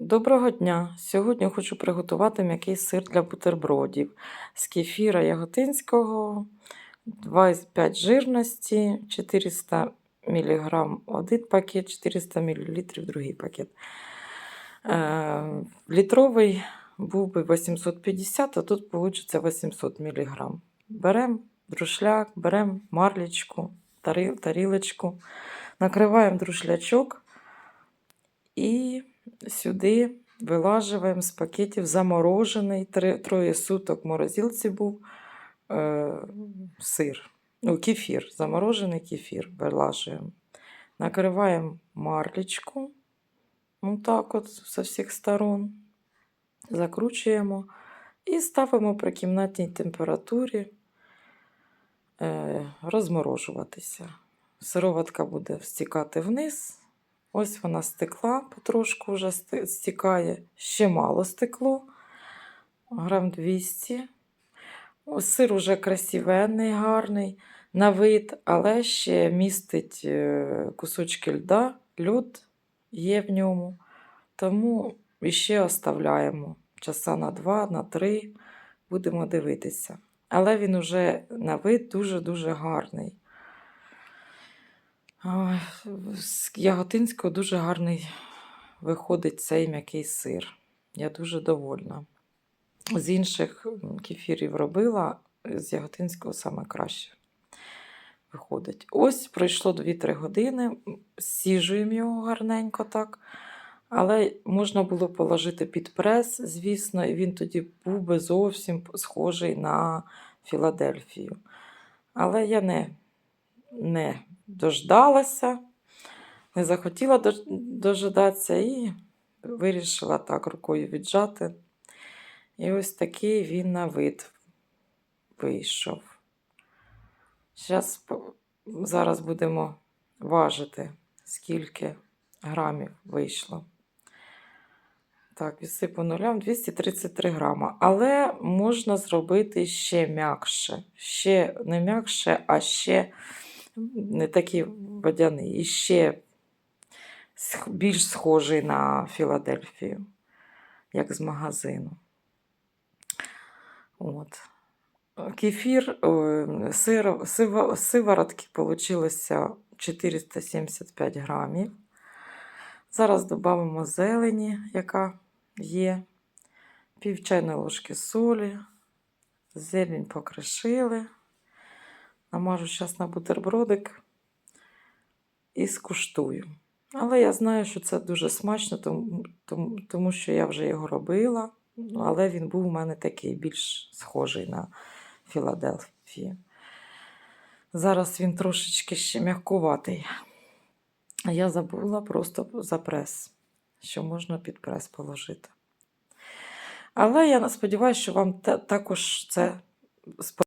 Доброго дня! Сьогодні хочу приготувати м'який сир для бутербродів з кефіра яготинського, 2,5 жирності, 400 мг один пакет, 400 мл другий пакет. Е, літровий був би 850, а тут вийде 800 мг. Беремо друшляк, беремо марлечку, тари- тарілочку, накриваємо друшлячок і сюди вилажуємо з пакетів заморожений, три, троє суток в морозилці був е, сир, ну, кефір, заморожений кефір вилажуємо. Накриваємо марлечку, ну так от з всіх сторон, закручуємо і ставимо при кімнатній температурі е, розморожуватися. Сироватка буде стікати вниз. Ось вона стекла, потрошку вже стікає. Ще мало стекло. Грам 200. О, Сир уже красивенний, гарний на вид, але ще містить е, кусочки льда, льод є в ньому. Тому іще оставляємо часа на 2, на 3. Будемо дивитися. Але він уже на вид дуже-дуже гарний. З Яготинського дуже гарний виходить цей м'який сир. Я дуже довольна. З інших кефірів робила, з Яготинського саме краще виходить. Ось пройшло 2-3 години, сіжуємо його гарненько так. Але можна було положити під прес, звісно, і він тоді був би зовсім схожий на Філадельфію. Але я не, не дождалася, не захотіла дожидатися і вирішила так рукою віджати. І ось такий він на вид вийшов. По- зараз будемо важити, скільки грамів вийшло. Так, відсипу нулям 233 грама. Але можна зробити ще м'якше. Ще не м'якше, а ще не такий водяний. І ще більш схожий на Філадельфію, як з магазину. От. Кефір, о, сиро, сиворотки вийшло 475 грамів. Зараз додамо зелені, яка є, пів чайної ложки солі, зелень покришили. Намажу зараз на бутербродик і скуштую. Але я знаю, що це дуже смачно, тому, тому, що я вже його робила. Але він був у мене такий більш схожий на Філадельфію. Зараз він трошечки ще м'якуватий. А я забула просто за прес, що можна під прес положити. Але я сподіваюся, що вам також це сподобається.